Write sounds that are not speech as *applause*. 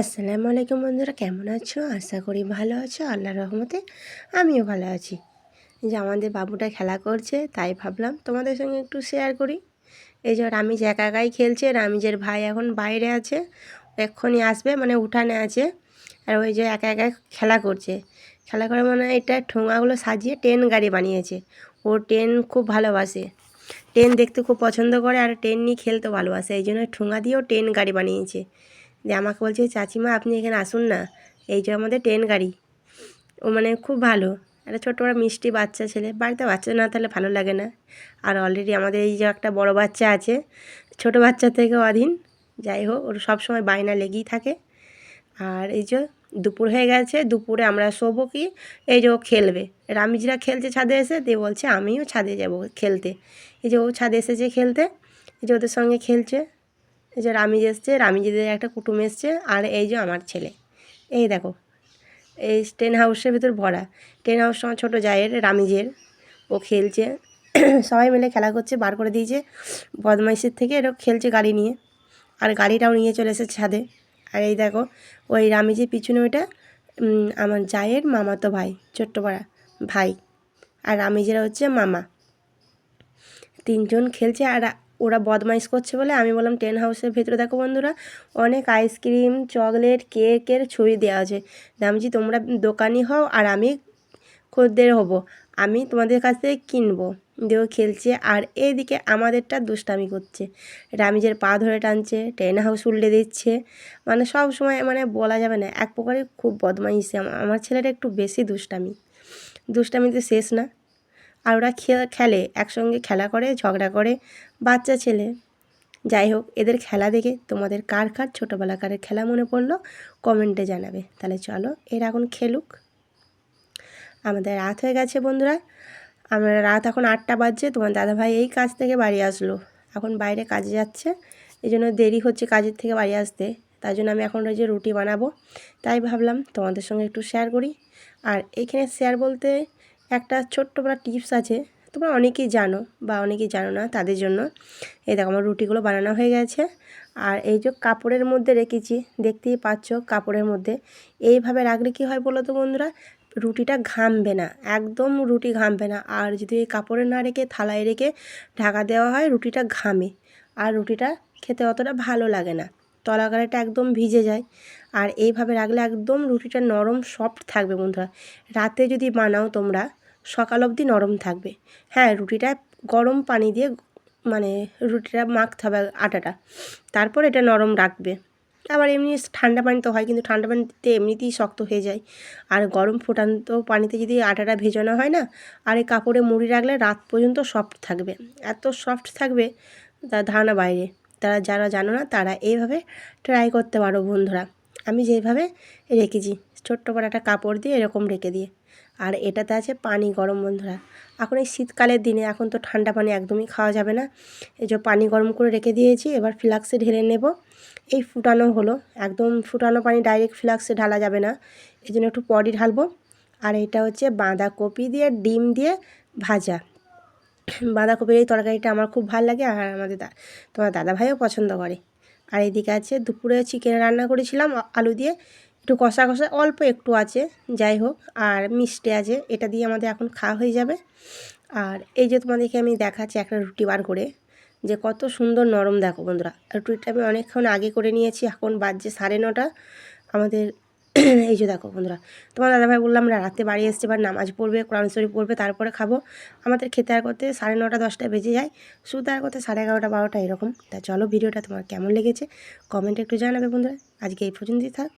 আসসালামু আলাইকুম বন্ধুরা, কেমন আছো? আশা করি ভালো আছো, আল্লাহর রহমতে আমিও ভালো আছি। যে আমাদের বাবুটা খেলা করছে, তাই ভাবলাম তোমাদের সঙ্গে একটু শেয়ার করি। এই যে রামিজ একা একাই খেলছে, রামিজের ভাই এখন বাইরে আছে, এক্ষুনি আসবে মানে উঠানে আছে। আর ওই যে একা একা খেলা করছে। খেলা করে মানে এটা ঠোঙাগুলো সাজিয়ে ট্রেন গাড়ি বানিয়েছে। ও ট্রেন খুব ভালোবাসে। ট্রেন দেখতে খুব পছন্দ করে, আর ট্রেন নিয়ে খেলতে ভালোবাসে। এই জন্য ঠোঙা দিয়েও ট্রেন গাড়ি বানিয়েছে। যে আমাকে বলছে, চাচিমা, আপনি এখানে আসুন না। এই যে আমাদের ট্রেন গাড়ি। ও মানে খুব ভালো। একটা ছোটো বড় মিষ্টি বাচ্চা ছেলে। বাড়িতে বাচ্চা না তাহলে ভালো লাগে না। আর অলরেডি আমাদের এই যে একটা বড় বাচ্চা আছে, ছোট বাচ্চা থেকে অধীন যাই হোক, ওর সবসময় বায়না লেগেই থাকে। আর এই যে দুপুর হয়ে গেছে, দুপুরে আমরা শোবো কি? এই যে ও খেলবে। রামিজরা খেলছে ছাদে এসে দিয়ে বলছে, আমিও ছাদে যাব খেলতে। এই যে ও ছাদে এসেছে খেলতে। এই যে ওদের সঙ্গে খেলছে। এই যে রামিজ এসছে, রামিজিদের একটা কুটুম এসছে আর এই যে আমার ছেলে। এই দেখো, এই টেন হাউসের ভিতর ভরা। টেন হাউস আমার ছোটো জায়ের, রামিজের। ও খেলছে। *clears throat* সবাই মিলে খেলা করছে, বার করে দিয়েছে। বদমাইশের থেকে এরকম খেলছে গাড়ি নিয়ে। আর গাড়িটাও নিয়ে চলে এসেছে ছাদে। আর এই দেখো, ওই রামিজের পিছনে ওইটা আমার জায়ের মামাতো ভাই ছোট্ট পাড়া ভাই। আর রামিজেরা হচ্ছে মামা। তিনজন খেলছে আর ওরা বদমাইশ করছে বলে আমি বললাম টেন হাউসের ভেতরে দেখো বন্ধুরা, অনেক আইসক্রিম, চকলেট, কেকের ছবি দেওয়া আছে। দামজি, তোমরা দোকানি হও আর আমি খদ্দের হব। আমি তোমাদের কাছ থেকে কিনবো। দেও খেলছে আর এইদিকে আমাদেরটা দুষ্টামি করছে। রামিজের পা ধরে টানছে টেন হাউস উল্টে দিচ্ছে। মানে সব সময় মানে বলা যাবে না, এক প্রকারে খুব বদমাইশি। আমার ছেলেটা একটু বেশি দুষ্টামি। দুষ্টামিতে শেষ না। আর ওরা খেলে, একসঙ্গে খেলা করে, ঝগড়া করে, বাচ্চা ছেলে। যাই হোক, এদের খেলা দেখে তোমাদের কার কার ছোটোবেলাকারের খেলা মনে পড়ল কমেন্টে জানাবে। তাহলে চলো, এরা এখন খেলুক। আমাদের রাত হয়ে গেছে বন্ধুরা। আমরা রাত এখন আটটা বাজছে, তোমার দাদাভাই এই কাজ থেকে বাড়ি আসলো। এখন বাইরে কাজে যাচ্ছে। এই জন্য দেরি হচ্ছে কাজের থেকে বাড়ি আসতে। তাই জন্য আমি এখন ওই যে রুটি বানাবো। তাই ভাবলাম তোমাদের সঙ্গে একটু শেয়ার করি। আর এইখানে শেয়ার বলতে একটা ছোট্ট বড় টিপস আছে। তোমরা অনেকেই জানো বা অনেকেই জানো না তাদের জন্য। এই দেখো আমার রুটিগুলো বানানো হয়ে গেছে। আর এই যে কাপড়ের মধ্যে রেখেছি, দেখতেই পাচ্ছ কাপড়ের মধ্যে। এইভাবে রাখলে কী হয় বলো তো বন্ধুরা? রুটিটা ঘামবে না, একদম রুটি ঘামবে না। আর যদি এই কাপড়ে না রেখে থালায় রেখে ঢাকা দেওয়া হয়, রুটিটা ঘামে। আর রুটিটা খেতে অতটা ভালো লাগে না। তলাগাড়াটা একদম ভিজে যায়। আর এইভাবে রাখলে একদম রুটিটা নরম সফট থাকবে বন্ধুরা। রাতে যদি বানাও তোমরা, সকাল অবধি নরম থাকবে। হ্যাঁ রুটিটা গরম পানি দিয়ে মানে রুটিটা মাখতে হবে আটাটা। তারপর এটা নরম রাখবে। আবার এমনি ঠান্ডা পানি তো হয়, কিন্তু ঠান্ডা পানিতে এমনিতেই শক্ত হয়ে যায়। আর গরম ফোটান্ত পানিতে যদি আটাটা ভেজানো হয় না, আর এই কাপড়ে মুড়ি রাখলে রাত পর্যন্ত সফট থাকবে। এত সফট থাকবে তার ধারণা বাইরে। তারা যারা জানো না, তারা এইভাবে ট্রাই করতে পারো বন্ধুরা। আমি যেভাবে রেখেছি, ছোট্ট করে একটা কাপড় দিয়ে এরকম রেখে দিয়ে। আর এটাতে আছে পানি গরম বন্ধুরা। এখন এই শীতকালের দিনে এখন তো ঠান্ডা পানি একদমই খাওয়া যাবে না। এই যে পানি গরম করে রেখে দিয়েছি, এবার ফ্লাক্সে ঢেলে নেব। এই ফুটানো হলো, একদম ফুটানো পানি ডাইরেক্ট ফ্লাক্সে ঢালা যাবে না। এই জন্য একটু পরই ঢালবো। আর এটা হচ্ছে বাঁধাকপি দিয়ে, ডিম দিয়ে ভাজা। বাঁধাকপির এই তরকারিটা আমার খুব ভালো লাগে আর আমাদের তোমার দাদাভাইও পছন্দ করে। আর এদিকে আছে দুপুরে চিকেন রান্না করেছিলাম আলু দিয়ে। একটু কষা কষা, অল্প একটু আছে, যাই হোক। আর মিষ্টি আছে, এটা দিয়ে আমাদের এখন খাওয়া হয়ে যাবে। আর এই যে তোমাদেরকে আমি দেখাচ্ছি একটা রুটি বার করে, যে কত সুন্দর নরম দেখো বন্ধুরা। রুটিটা আমি অনেকক্ষণ আগে করে নিয়েছি, এখন বাজছে সাড়ে নটা। আমাদের এই যে দেখো বন্ধুরা, তোমার দাদাভাই বললাম আমরা রাতে বাড়ি এসছে, এবার নামাজ পড়বে, কোরআন শরীফ পড়বে, তারপরে খাব। আমাদের খেতে আর করতে সাড়ে নটা দশটা বেজে যায় শুধু আর করতে সাড়ে এগারোটা, বারোটা এরকম। তা চলো, ভিডিওটা তোমার কেমন লেগেছে কমেন্টে একটু জানাবে বন্ধুরা। আজকে এই পর্যন্তই থাক।